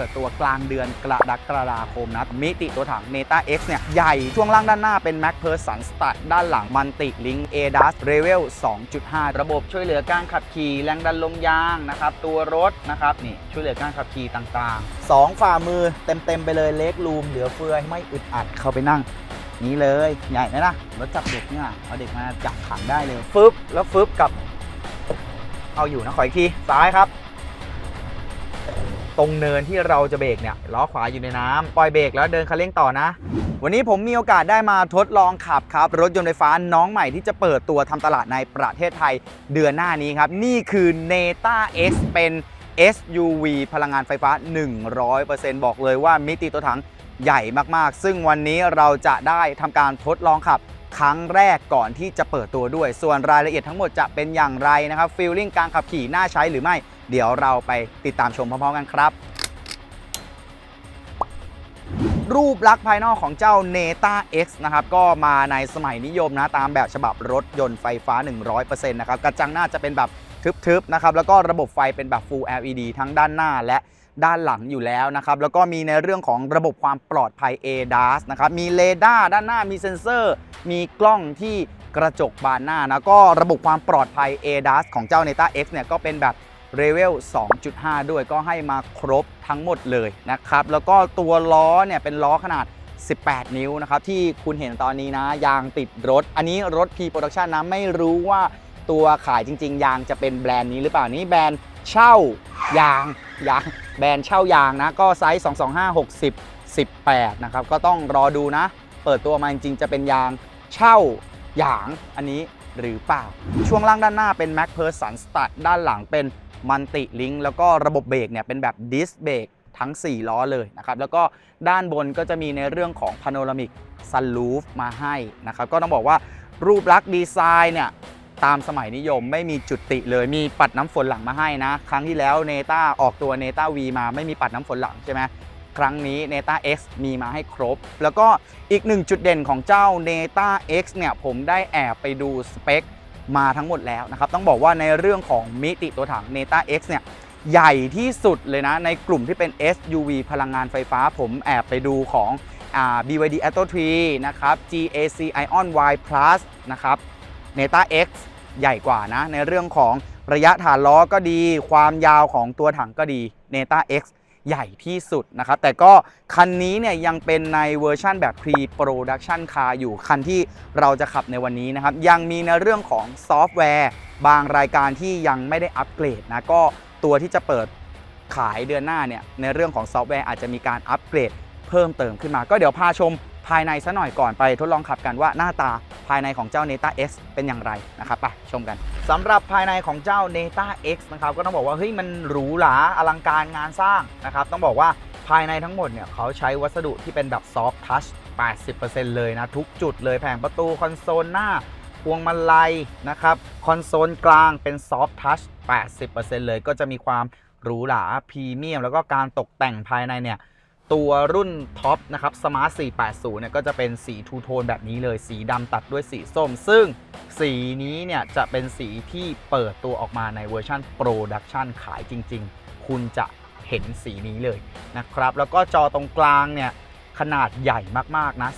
ปิดตัวกลางเดือนกรกฎาคมนะมิติตัวถัง Neta X เนี่ยใหญ่ช่วงล่างด้านหน้าเป็น Mac p e r s o n Stud ด้านหลังมันติ Link ADAS Level 2.5 ระบบช่วยเหลือการขับขี่แรงดันลมยางนะครับตัวรถนะครับนี่ช่วยเหลือการขับขี่ต่างๆ 2 ฝ่ามือเต็มๆไปเลยเล็กรูมเหลือเฟือไม่อึดอัดเข้าไปนั่งนี้เลยใหญ่ไหมล่ะรถจับเด็กเนี่ยเอาเด็กมาจับขังได้เลยฟึบแล้วฟึบกับ เอาอยู่นะขออีกทีซ้ายครับ ตรงเนินที่เราจะเบรกเนี่ยล้อขวาอยู่ในน้ำปล่อยเบรกแล้วเดินคันเร่งต่อนะ วันนี้ผมมีโอกาสได้มาทดลองขับครับ รถยนต์ไฟฟ้าน้องใหม่ที่จะเปิดตัวทำตลาดในประเทศไทยเดือนหน้านี้ครับ นี่คือ Neta X เป็น SUV พลังงานไฟฟ้า 100%บอกเลยว่ามิติตัวถังใหญ่มากๆ ซึ่งวันนี้เราจะได้ทำการทดลองขับครั้งแรกก่อนที่จะเปิดตัวด้วย ส่วนรายละเอียดทั้งหมดจะเป็นอย่างไรนะครับฟีลลิ่งการขับขี่น่าใช้หรือไม่ เดี๋ยวเราไปติดตามชมพร้อมๆกันครับ รูปลักษณ์ภายนอกของเจ้า Neta X นะครับ ก็มาในสมัยนิยมนะ ตามแบบฉบับรถยนต์ไฟฟ้า 100%นะครับ กระจังหน้าจะเป็นแบบทึบๆนะครับ แล้วก็ระบบไฟเป็นแบบ Full LED ทั้งด้านหน้าและด้านหลังอยู่แล้วนะครับ แล้วก็มีในเรื่องของระบบความปลอดภัย ADAS นะครับ มีเรดาร์ด้านหน้ามีเซ็นเซอร์ มีกล้องที่กระจกบานหน้านะก็ระบบความปลอดภัย ADAS ของเจ้า Neta X เนี่ยก็เป็นแบบ r e v e l 2.5 ด้วยก็ให้มาครบทั้งหมดเลยนะครับ แล้วก็ตัวล้อเนี่ยเป็นล้อขนาด 18 นิ้วนะครับ ที่คุณเห็นตอนนี้นะ ยางติดรถ อันนี้รถ P Production นะ ไม่รู้ว่าตัวขายจริง ๆ ยางจะเป็นแบรนด์นี้หรือเปล่านี่แบรนด์เช่ายางยางแบรนด์เช่ายางนะ ก็ไซส์ 225 60 18 นะครับ ก็ต้องรอดูนะ เปิดตัวมาจริงๆจะเป็นยางเช่ายางอันนี้หรือเปล่า ช่วงล่างด้านหน้าเป็น Mac p e r s o n Stud ด้านหลังเป็น มันติลิงแล้วก็ระบบเบรกเนี่ยเป็นแบบดิสเบรกทั้ง 4 ล้อเลยนะครับ แล้วก็ด้านบนก็จะมีในเรื่องของ Panoramic Sunroof มาให้นะครับ ก็ต้องบอกว่ารูปลักษณ์ดีไซน์เนี่ยตามสมัยนิยมไม่มีจุดติเลยมีปัดน้ำฝนหลังมาให้นะ ครั้งที่แล้วเนต้าออกตัวเนต้า V มาไม่มีปัดน้ำฝนหลังใช่ไหมครั้งนี้ Neta X มีมาให้ครบ แล้วก็อีกหนึ่งจุดเด่นของเจ้า Neta X เนี่ย ผมได้แอบไปดูสเปค มาทั้งหมดแล้วนะครับ ต้องบอกว่าในเรื่องของมิติตัวถัง Neta X เนี่ยใหญ่ที่สุดเลยนะ ในกลุ่มที่เป็น SUV พลังงานไฟฟ้าผมแอบไปดูของอ BYD Atto 3นะครับ GAC Ion Y Plus นะครับ Neta X ใหญ่กว่านะ ในเรื่องของระยะฐานล้อก็ดี ความยาวของตัวถังก็ดี Neta X ใหญ่ที่สุดนะครับ แต่ก็คันนี้เนี่ยยังเป็นในเวอร์ชั่นแบบ Pre-Production Car อยู่คันที่เราจะขับในวันนี้นะครับ ยังมีในเรื่องของซอฟต์แวร์ บางรายการที่ยังไม่ได้อัปเกรดนะก็ตัวที่จะเปิดขายเดือนหน้าเนี่ยในเรื่องของซอฟต์แวร์อาจจะมีการอัปเกรดเพิ่มเติมขึ้นมา ก็เดี๋ยวพาชม ภายในซะหน่อยก่อนไปทดลองขับกันว่าหน้าตาภายในของเจ้า Neta X เป็นอย่างไรนะครับไปชมกันสำหรับภายในของเจ้า Neta X นะครับก็ต้องบอกว่าเฮ้ยมันหรูหราอลังการงานสร้างนะครับต้องบอกว่าภายในทั้งหมดเนี่ยเขาใช้วัสดุที่เป็นแบบซอฟทัช80%เลยนะ ทุกจุดเลยแผงประตูคอนโซลหน้าพวงมาลัยนะครับ คอนโซลกลางเป็นซอฟท์ทัช80%เลยก็จะมีความหรูหราพรีเมียม แล้วก็การตกแต่งภายในเนี่ย ตัวรุ่นท็อปนะครับ Smart 480 เนี่ยก็จะเป็นสีทูโทนแบบนี้เลย สีดำตัดด้วยสีส้ม ซึ่งสีนี้เนี่ยจะเป็นสีที่เปิดตัวออกมาในเวอร์ชันโปรดักชันขายจริง ๆ คุณจะเห็นสีนี้เลยนะครับ แล้วก็จอตรงกลางเนี่ยขนาดใหญ่มากๆนะ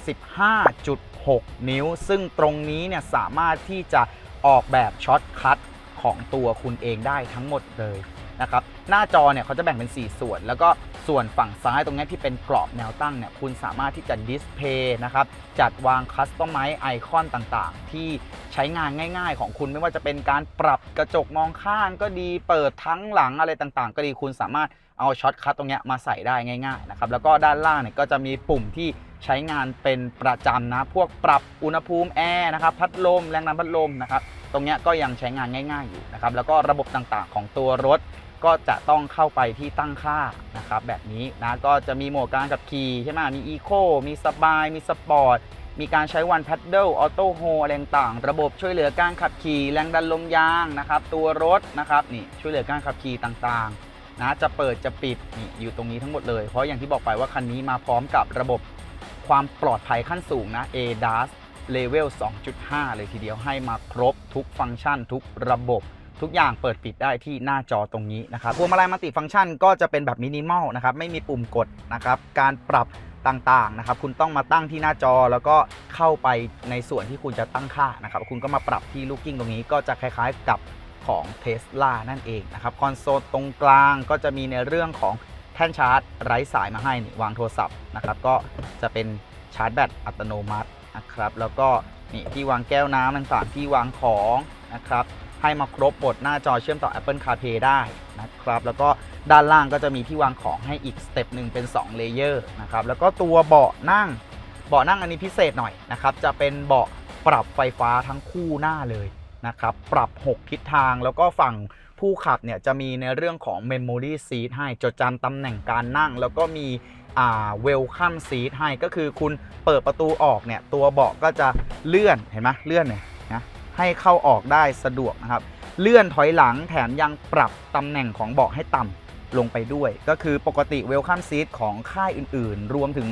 15.6 นิ้ว ซึ่งตรงนี้เนี่ยสามารถที่จะออกแบบช็อตคัทของตัวคุณเองได้ทั้งหมดเลย นะครับหน้าจอเนี่ยเขาจะแบ่งเป็น 4 ส่วน แล้วก็ส่วนฝั่งซ้ายตรงนี้ที่เป็นกรอบแนวตั้งเนี่ยคุณสามารถที่จะดิสเพย์นะครับจัดวางคัสตอมไมซ์ไอคอนต่างๆ ที่ใช้งานง่ายๆ ของคุณไม่ว่าจะเป็นการปรับกระจกมองข้างก็ดีเปิดทั้งหลังอะไรต่างๆ ก็ดีคุณสามารถเอาช็อตคัทตรงนี้มาใส่ได้ง่ายๆนะครับแล้วก็ด้านล่างเนี่ยก็จะมีปุ่มที่ใช้งานเป็นประจำนะ พวกปรับอุณหภูมิแอร์นะครับพัดลมแรงดันพัดลมนะครับตรงนี้ก็ยังใช้งานง่าย ๆอยู่นะครับแล้วก็ระบบต่างๆ ของตัวรถ ก็จะต้องเข้าไปที่ตั้งค่านะครับแบบนี้นะก็จะมีโหมดการขับขี่ใช่ไหมมีอีโคมีสบาย มีสปอร์ตมีการใช้วัน p พดเดิลออโต้โฮอะไรต่างระบบช่วยเหลือการขับขี่แรงดันลมยางนะครับ ตัวรถนะครับนี่ช่วยเหลือการขับขี่ต่างๆนะจะเปิดจะปิดนี่อยู่ตรงนี้ทั้งหมดเลย เพราะอย่างที่บอกไปว่าคันนี้มาพร้อมกับระบบความปลอดภัยขั้นสูงนะ ADAS Level 2.5 เลยทีเดียวให้มาครบทุกฟังก์ชันทุกระบบ ทุกอย่างเปิดปิดได้ที่หน้าจอตรงนี้นะครับพวงมาลัยมัลติฟังก์ชันก็จะเป็นแบบมินิมอลนะครับไม่มีปุ่มกดนะครับการปรับต่างๆนะครับคุณต้องมาตั้งที่หน้าจอแล้วก็เข้าไปในส่วนที่คุณจะตั้งค่านะครับคุณก็มาปรับที่ลูกกิ้งตรงนี้ก็จะคล้ายๆกับของ t e s l a นั่นเองนะครับคอนโซลตรงกลางก็จะมีในเรื่องของแท่นชาร์จ ไร้สายมาให้นี่วางโทรศัพท์นะครับก็จะเป็นชาร์จแบตอัตโนมัตินะครับแล้วก็นี่ที่วางแก้วน้ำต่างๆที่วางของนะครับ ให้มาครบหมดหน้าจอเชื่อมต่อ Apple CarPlay ได้นะครับ แล้วก็ด้านล่างก็จะมีที่วางของให้อีกสเต็ปหนึ่งเป็น2เลเยอร์นะครับ แล้วก็ตัวเบาะนั่งเบาะนั่งอันนี้พิเศษหน่อยนะครับ จะเป็นเบาะปรับไฟฟ้าทั้งคู่หน้าเลยนะครับ ปรับ 6 ทิศทาง แล้วก็ฝั่งผู้ขับเนี่ยจะมีในเรื่องของ Memory Seat ให้จดจำตำแหน่งการนั่ง แล้วก็มีอ่า Welcome Seat ให้ก็คือคุณเปิดประตูออกเนี่ยตัวเบาะก็จะเลื่อนเห็นไหมเลื่อนเนี่ยนะ ให้เข้าออกได้สะดวกนะครับ เลื่อนถอยหลังแถมยังปรับตำแหน่งของเบาะให้ต่ำลงไปด้วย ก็คือปกติ Welcome Seat ของค่ายอื่นๆ รวมถึง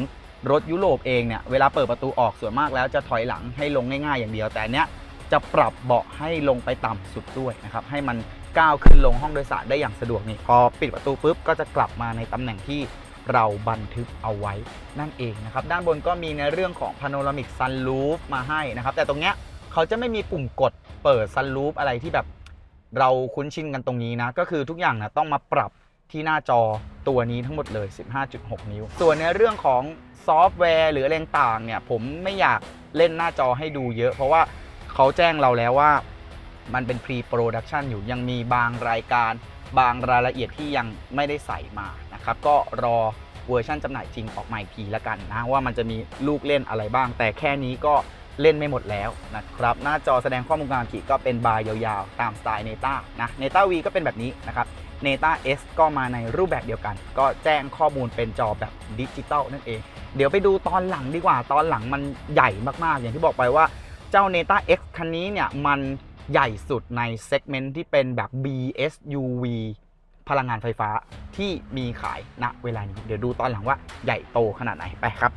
รถยุโรปเองเนี่ยเวลาเปิดประตูออกส่วนมากแล้วจะถอยหลังให้ลงง่าย ๆ อย่างเดียวแต่เนี้ยจะปรับเบาะให้ลงไปต่ำสุดด้วยนะครับให้มันก้าวขึ้นลงห้องโดยสารได้อย่างสะดวกนี่พอปิดประตูปุ๊บก็จะกลับมาในตำแหน่งที่เราบันทึกเอาไว้นั่นเองนะครับด้านบนก็มีในเรื่องของ Panoramic Sunroof มาให้นะครับแต่ตรงเนี้ย เขาจะไม่มีปุ่มกดเปิด Sunroof อะไรที่แบบเราคุ้นชินกันตรงนี้นะ ก็คือทุกอย่างนะต้องมาปรับที่หน้าจอตัวนี้ทั้งหมดเลย 15.6 นิ้ว ส่วนในเรื่องของซอฟต์แวร์หรืออะไรต่างเนี่ย ผมไม่อยากเล่นหน้าจอให้ดูเยอะ เพราะว่าเขาแจ้งเราแล้วว่ามันเป็น pre production อยู่ยังมีบางรายการบางรายละเอียดที่ยังไม่ได้ใส่มานะครับ ก็รอเวอร์ชันจำหน่ายจริงออกมาอีกทีละกันนะ ว่ามันจะมีลูกเล่นอะไรบ้าง แต่แค่นี้ก็ เล่นไม่หมดแล้วนะครับ หน้าจอแสดงข้อมูลการขี่ก็เป็นบาร์ยาวๆ ตามสไตล์ Neta นะ Neta V ก็เป็นแบบนี้นะครับ Neta S ก็มาในรูปแบบเดียวกัน ก็แจ้งข้อมูลเป็นจอแบบดิจิตอลนั่นเอง เดี๋ยวไปดูตอนหลังดีกว่า ตอนหลังมันใหญ่มากๆ อย่างที่บอกไปว่าเจ้า Neta X คันนี้เนี่ย มันใหญ่สุดในเซกเมนต์ที่เป็นแบบ BSUV พลังงานไฟฟ้าที่มีขายณเวลานี้ เดี๋ยวดูตอนหลังว่าใหญ่โตขนาดไหนไปครับ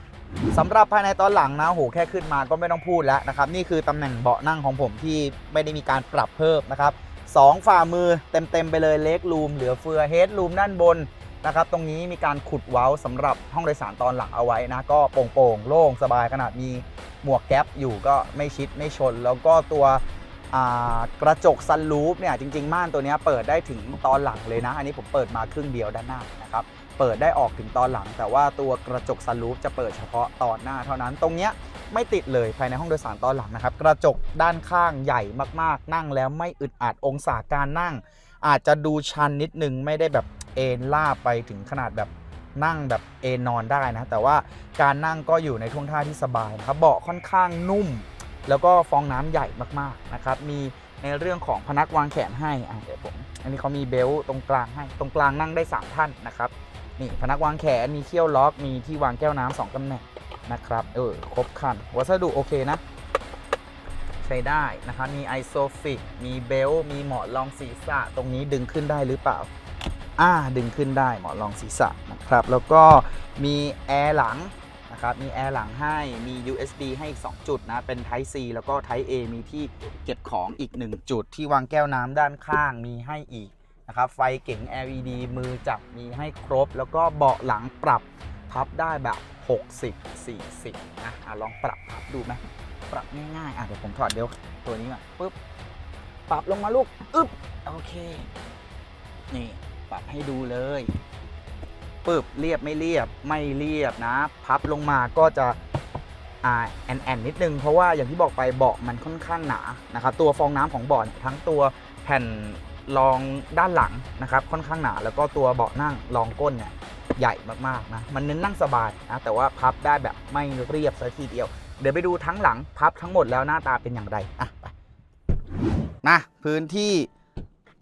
สำหรับภายในตอนหลังนะโหแค่ขึ้นมาก็ไม่ต้องพูดแล้วนะครับ นี่คือตำแหน่งเบาะนั่งของผมที่ไม่ได้มีการปรับเพิ่มนะครับสองฝ่ามือเต็มๆไปเลยเล็กรูมเหลือเฟือเฮดรูมด้านบนนะครับตรงนี้มีการขุดเว้าสำหรับห้องโดยสารตอนหลังเอาไว้นะ ก็โปร่งๆโล่งสบายขนาดมีหมวกแก๊ปอยู่ก็ไม่ชิดไม่ชน แล้วก็ตัว กระจกซันรูฟเนี่ยจริง ๆ ม่านตัวนี้เปิดได้ถึงตอนหลังเลยนะ อันนี้ผมเปิดมาครึ่งเดียวด้านหน้านะครับเปิดได้ออกถึงตอนหลัง แต่ว่าตัวกระจกซันรูฟจะเปิดเฉพาะตอนหน้าเท่านั้นตรงเนี้ยไม่ติดเลยภายในห้องโดยสารตอนหลังนะครับ กระจกด้านข้างใหญ่มากๆ นั่งแล้วไม่อึดอัดองศาการนั่ง อาจจะดูชันนิดนึงไม่ได้แบบเอนลาบไปถึงขนาดแบบนั่งแบบเอนนอนได้นะ แต่ว่าการนั่งก็อยู่ในท่วงท่าที่สบายนะครับเบาะค่อนข้างนุ่ม แล้วก็ฟองน้ำใหญ่มากๆนะครับ มีในเรื่องของพนักวางแขนให้อะเดี๋ยวผม อันนี้เขามีเบลต์ตรงกลางให้ ตรงกลางนั่งได้สามท่านนะครับ นี่พนักวางแขน มีเขี้ยวล็อก มีที่วางแก้วน้ำสองตำแหน่งนะครับ เออ ครบคัน วัสดุโอเคนะ ใช้ได้นะครับ มีไอโซฟิก มีเบลมีหมอนรองศีรษะ ตรงนี้ดึงขึ้นได้หรือเปล่า อ่า ดึงขึ้นได้หมอนรองศีรษะนะครับ แล้วก็มีแอร์หลัง นะครับมีแอร์หลังให้มี USB ให้อีก 2 จุดนะ เป็น Type C แล้วก็ Type A มีที่เก็บของอีก 1 จุด ที่วางแก้วน้ำด้านข้างมีให้อีกนะครับไฟเก๋ง LED มือจับมีให้ครบ แล้วก็เบาะหลังปรับพับได้แบบ 60 40นะอะลองปรับพับดูไหมปรับง่ายๆอะเดี๋ยวผมถอดเดี๋ยวตัวนี้ก่อนปุ๊บปรับลงมาลูกอึ๊บโอเค นี่ปรับให้ดูเลย ปึ๊บเรียบไม่เรียบไม่เรียบนะ พับลงมาก็จะอ่าแอนแอนนิดนึงเพราะว่าอย่างที่บอกไปเบาะมันค่อนข้างหนานะครับตัวฟองน้ำของเบาะทั้งตัวแผ่นรองด้านหลังนะครับค่อนข้างหนาแล้วก็ตัวเบาะนั่งรองก้นเนี่ยใหญ่มากๆนะมันเน้นนั่งสบายนะแต่ว่าพับได้แบบไม่เรียบซะทีเดียว เดี๋ยวไปดูทั้งหลังพับทั้งหมดแล้วหน้าตาเป็นอย่างไรอะไปนะพื้นที่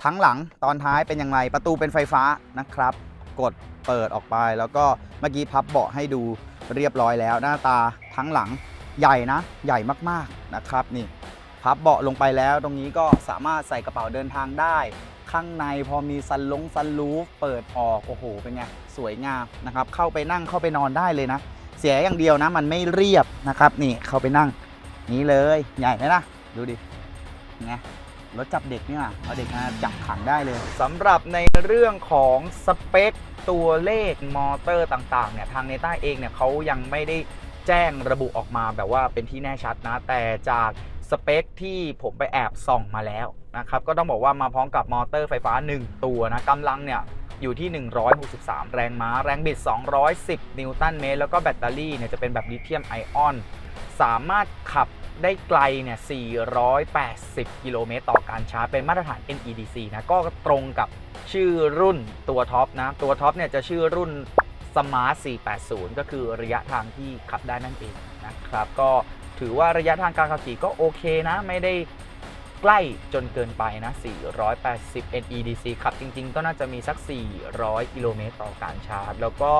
ทั้งหลังตอนท้ายเป็นอย่างไรประตูเป็นไฟฟ้านะครับ กดเปิดออกไป แล้วก็เมื่อกี้พับเบาะให้ดูเรียบร้อยแล้ว หน้าตาทั้งหลังใหญ่นะ ใหญ่มากๆนะครับนี่พับเบาะลงไปแล้ว ตรงนี้ก็สามารถใส่กระเป๋าเดินทางได้ ข้างในพอมีซันลงซันรูฟเปิดออกโอ้โหเป็นไงสวยงามนะครับ เข้าไปนั่งเข้าไปนอนได้เลยนะ เสียอย่างเดียวนะ มันไม่เรียบนะครับ นี่เข้าไปนั่งนี้เลยใหญ่ไหมนะดูดิไง รถจับเด็กเนี่ยเอาเด็กมาจับขังได้เลย สำหรับในเรื่องของสเปคตัวเลขมอเตอร์ต่างๆเนี่ยทางเนต้าเองเนี่ยเขายังไม่ได้แจ้งระบุออกมาแบบว่าเป็นที่แน่ชัดนะ แต่จากสเปคที่ผมไปแอบส่องมาแล้วนะครับก็ต้องบอกว่ามาพร้อมกับมอเตอร์ไฟฟ้า 1 ตัวนะกำลังเนี่ยอยู่ที่ 163 แรงม้า แรงบิด 210 นิวตันเมตร แล้วก็แบตเตอรี่เนี่ยจะเป็นแบบลิเธียมไอออน สามารถขับ ได้ไกลเนี่ย 480 กิโลเมตรต่อการชาร์จ เป็นมาตรฐาน NEDC นะ ก็ตรงกับชื่อรุ่นตัวท็อปนะ ตัวท็อปเนี่ยจะชื่อรุ่น Smart 480 ก็คือระยะทางที่ขับได้นั่นเองนะครับ ก็ถือว่าระยะทางการขับขี่ก็โอเคนะ ไม่ได้ใกล้จนเกินไปนะ 480 NEDC ขับจริง ๆ ก็น่าจะมีสัก 400 กิโลเมตรต่อการชาร์จ แล้วก็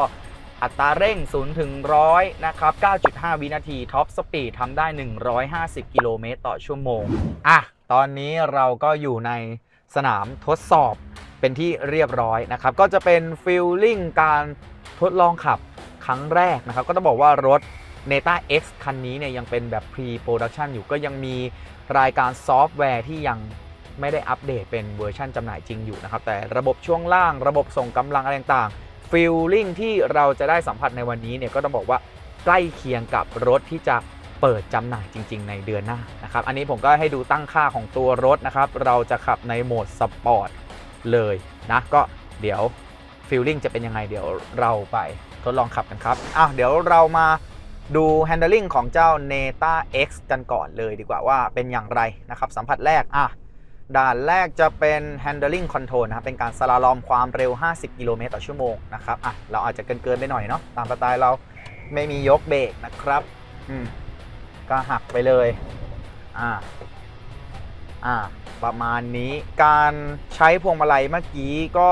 อัตราเร่ง 0 ถึง 100 นะครับ 9.5 วินาที ท็อปสปีดทำได้ 150 กิโลเมตรต่อชั่วโมง อะ ตอนนี้เราก็อยู่ในสนามทดสอบเป็นที่เรียบร้อยนะครับ ก็จะเป็นฟิลลิ่งการทดลองขับครั้งแรกนะครับ ก็ต้องบอกว่ารถ Neta X คันนี้เนี่ยยังเป็นแบบ pre-production อยู่ก็ยังมีรายการซอฟต์แวร์ที่ยังไม่ได้อัปเดตเป็นเวอร์ชันจำหน่ายจริงอยู่นะครับ แต่ระบบช่วงล่างระบบส่งกำลังอะไรต่างๆ ฟีลลิ่งที่เราจะได้สัมผัสในวันนี้เนี่ยก็ต้องบอกว่าใกล้เคียงกับรถที่จะเปิดจำหน่ายจริง ๆ ในเดือนหน้านะครับอันนี้ผมก็ให้ดูตั้งค่าของตัวรถนะครับเราจะขับในโหมดสปอร์ตเลยนะก็เดี๋ยวฟีลลิ่งจะเป็นยังไงเดี๋ยวเราไปทดลองขับกันครับอะเดี๋ยวเรามาดู handling ของเจ้า Neta X กันก่อนเลยดีกว่าว่าเป็นอย่างไรนะครับสัมผัสแรกอะ ด่านแรกจะเป็น handling control นะครับ เป็นการสลาลอมความเร็ว 50 กิโลเมตรต่อชั่วโมงนะครับ อะ เราอาจจะเกินเกินๆไปหน่อยเนาะ ตามสไตล์เราไม่มียกเบรกนะครับ อืม ก็หักไปเลย อ่า อ่า ประมาณนี้ การใช้พวงมาลัยเมื่อกี้ก็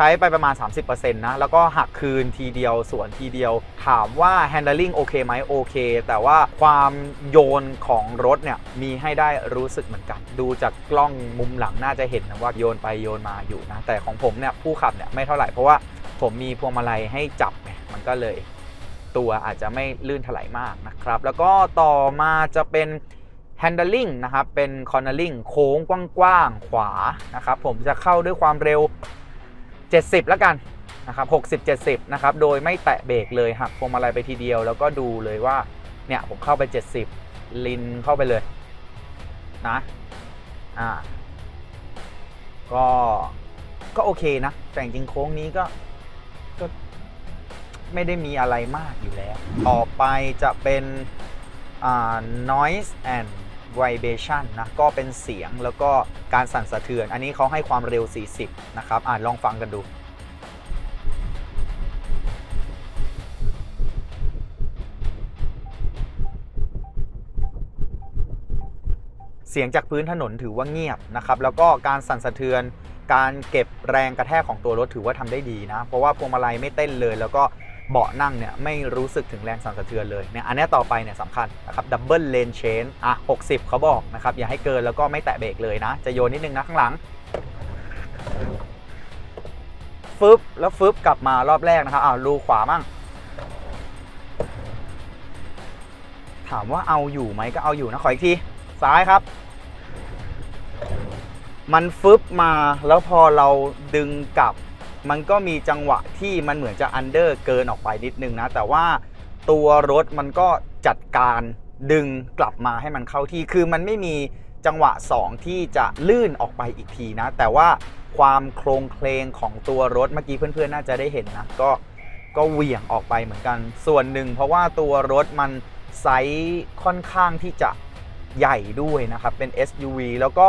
ใช้ไปประมาณ 30%นะแล้วก็หักคืนทีเดียวส่วนทีเดียว ถามว่า handling โอเคไหมโอเค แต่ว่าความโยนของรถเนี่ยมีให้ได้รู้สึกเหมือนกัน ดูจากกล้องมุมหลังน่าจะเห็นนะว่าโยนไปโยนมาอยู่นะแต่ของผมเนี่ยผู้ขับเนี่ยไม่เท่าไหร่เพราะว่าผมมีพวงมาลัยให้จับไงมันก็เลยตัวอาจจะไม่ลื่นถลายมากนะครับ แล้วก็ต่อมาจะเป็น handling นะครับ เป็น cornering โค้งกว้างๆขวานะครับ ผมจะเข้าด้วยความเร็ว 70 แล้วกันนะครับ60 70 นะครับ โดยไม่แตะเบรกเลยหักพวงมาลัยไปทีเดียว แล้วก็ดูเลยว่า เนี่ยผมเข้าไป 70 ลินเข้าไปเลยนะอ่าก็ก็โอเคนะ แต่จริงโค้งนี้ก็ก็ไม่ได้มีอะไรมากอยู่แล้ว ต่อไปจะเป็นอ่า noise and vibration นะก็เป็นเสียงแล้วก็การสั่นสะเทือน อันนี้เขาให้ความเร็ว 40 นะครับอ่าลองฟังกันดูเสียงจากพื้นถนนถือว่าเงียบนะครับ แล้วก็การสั่นสะเทือน การเก็บแรงกระแทกของตัวรถถือว่าทำได้ดีนะ เพราะว่าพวงมาลัยไม่เต้นเลย แล้วก็ เบาะนั่งเนี่ยไม่รู้สึกถึงแรงสั่นสะเทือนเลยเนี่ยอันนี้ต่อไปเนี่ยสำคัญนะครับดับเบิลเลนเชนอะ60 เขาบอกนะครับอย่าให้เกินแล้วก็ไม่แตะเบรกเลยนะ จะโยนนิดนึงนะข้างหลังฟึบแล้วฟึบกลับมารอบแรกนะครับอ้าวรูขวามั่งถามว่าเอาอยู่ไหมก็เอาอยู่นะขออีกที ซ้ายครับ มันฟึบมาแล้วพอเราดึงกลับ มันก็มีจังหวะที่มันเหมือนจะอันเดอร์เกินออกไปนิดนึงนะ แต่ว่าตัวรถมันก็จัดการดึงกลับมาให้มันเข้าที่ คือมันไม่มีจังหวะ 2 ที่จะลื่นออกไปอีกทีนะ แต่ว่าความโครงเคลงของตัวรถเมื่อกี้เพื่อนๆ น่าจะได้เห็นนะ ก็ก็เหวี่ยงออกไปเหมือนกัน ส่วนหนึ่งเพราะว่าตัวรถมันไซส์ค่อนข้างที่จะใหญ่ด้วยนะครับ เป็น SUV แล้วก็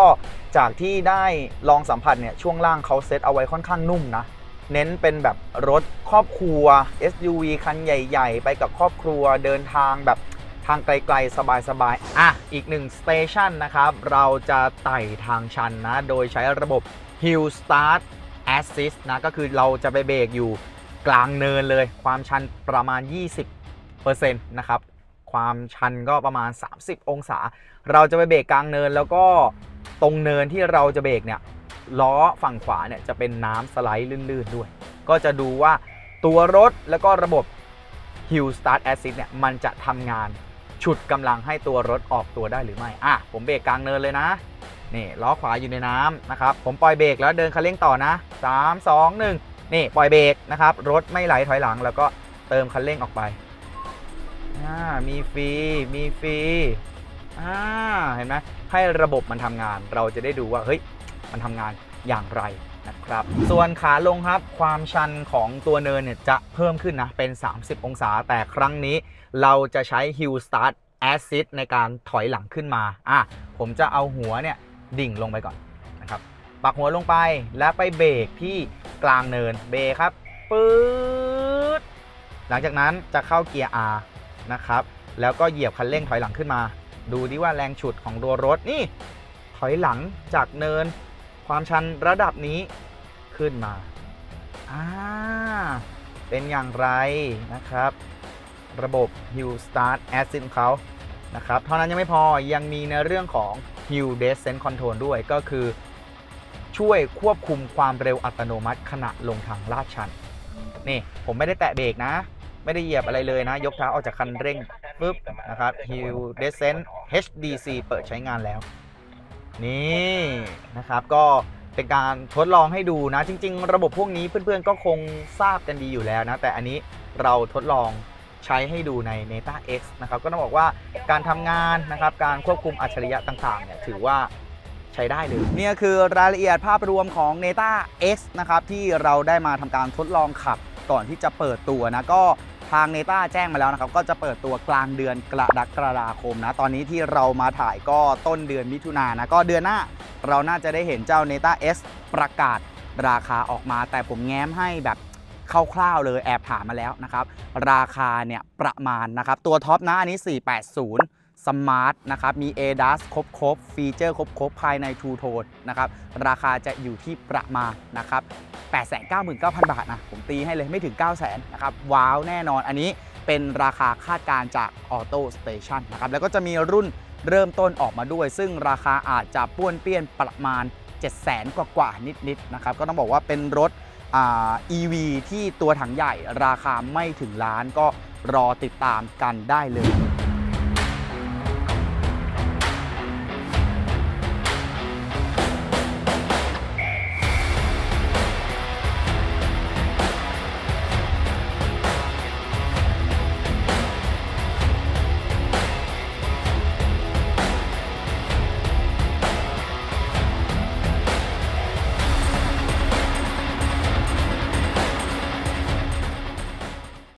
จากที่ได้ลองสัมผัสเนี่ย ช่วงล่างเขาเซตเอาไว้ค่อนข้างนุ่มนะ เน้นเป็นแบบรถครอบครัว SUV คันใหญ่ ๆ ไปกับครอบครัวเดินทางแบบทางไกลๆ สบายๆ อะ อีกหนึ่งสเตชันนะครับ เราจะไต่ทางชันนะ โดยใช้ระบบ Hill Start Assist นะ ก็คือเราจะไปเบรกอยู่กลางเนินเลย ความชันประมาณ 20%นะครับ ความชันก็ประมาณ 30 องศา เราจะไปเบรกกลางเนินแล้วก็ตรงเนินที่เราจะเบรกเนี่ย ล้อฝั่งขวาเนี่ยจะเป็นน้ำสไลด์ลื่นๆด้วย ก็จะดูว่าตัวรถแล้วก็ระบบ Hill Start Assist เนี่ยมันจะทำงานฉุดกำลังให้ตัวรถออกตัวได้หรือไม่ อะ ผมเบรกกลางเนินเลยนะ นี่ล้อขวาอยู่ในน้ำนะครับ ผมปล่อยเบรกแล้วเดินคันเร่งต่อนะ 3 2 1 นี่ปล่อยเบรกนะครับ รถไม่ไหลถอยหลัง แล้วก็เติมคันเร่งออกไป อ่า มีฟรี มีฟรี อ่า เห็นไหมให้ระบบมันทำงาน เราจะได้ดูว่า เฮ้ย มันทำงานอย่างไรนะครับ ส่วนขาลงครับความชันของตัวเนินเนี่ยจะเพิ่มขึ้นนะ เป็น 30 องศา แต่ครั้งนี้เราจะใช้ Hill Start Assist ในการถอยหลังขึ้นมาอะผมจะเอาหัวเนี่ยดิ่งลงไปก่อนนะครับปักหัวลงไปแล้วไปเบรกที่กลางเนินเบรกครับปื๊ดหลังจากนั้นจะเข้าเกียร์ R นะครับ แล้วก็เหยียบคันเร่งถอยหลังขึ้นมา ดูดิว่าแรงฉุดของตัวรถนี่ ถอยหลังจากเนิน ความชันระดับนี้ขึ้นมาอ่าเป็นอย่างไรนะครับ ระบบ Hill Start Assist ของเขานะครับ เท่านั้นยังไม่พอยังมีในเรื่องของ Hill Descent Control ด้วยก็คือ ช่วยควบคุมความเร็วอัตโนมัติขณะลงทางลาดชัน นี่ผมไม่ได้แตะเบรกนะ ไม่ได้เหยียบอะไรเลยนะ ยกเท้าออกจากคันเร่งปุ๊บนะครับ Hill Descent HDC เปิดใช้งานแล้ว นี่นะครับก็เป็นการทดลองให้ดูนะ จริง ๆ ระบบพวกนี้เพื่อนๆก็คงทราบกันดีอยู่แล้วนะ แต่อันนี้เราทดลองใช้ให้ดูใน Neta X นะครับก็ต้องบอกว่าการทำงานนะครับการควบคุมอัจฉริยะต่างๆเนี่ยถือว่าใช้ได้เลยนี่คือรายละเอียดภาพรวมของ Neta X นะครับที่เราได้มาทำการทดลองขับก่อนที่จะเปิดตัวนะก็ ทางเนต้าแจ้งมาแล้วนะครับ ก็จะเปิดตัวกลางเดือนกรกฎาคมนะ ตอนนี้ที่เรามาถ่ายก็ต้นเดือนมิถุนายนนะ ก็เดือนหน้าเราน่าจะได้เห็นเจ้าเนต้า S ประกาศราคาออกมา แต่ผมแง้มให้แบบคร่าวๆเลยแอบถามมาแล้วนะครับ ราคาเนี่ยประมาณนะครับ ตัวท็อปนะอันนี้ 480 สมาร์ทนะครับ มี ADAS ครบครบฟีเจอร์ครบครบภายใน True Tone นะครับ ราคาจะอยู่ที่ประมาณนะครับ 899,000 บาทนะ ผมตีให้เลยไม่ถึง 900,000นะครับ ว้าวแน่นอน อันนี้เป็นราคาคาดการจาก Auto Station นะครับ แล้วก็จะมีรุ่นเริ่มต้นออกมาด้วย ซึ่งราคาอาจจะป้วนเปี้ยนประมาณ 700,000 กว่ากว่านิดๆนะครับ ก็ต้องบอกว่าเป็นรถอ่า EV ที่ตัวถังใหญ่ราคาไม่ถึงล้านก็รอติดตามกันได้เลย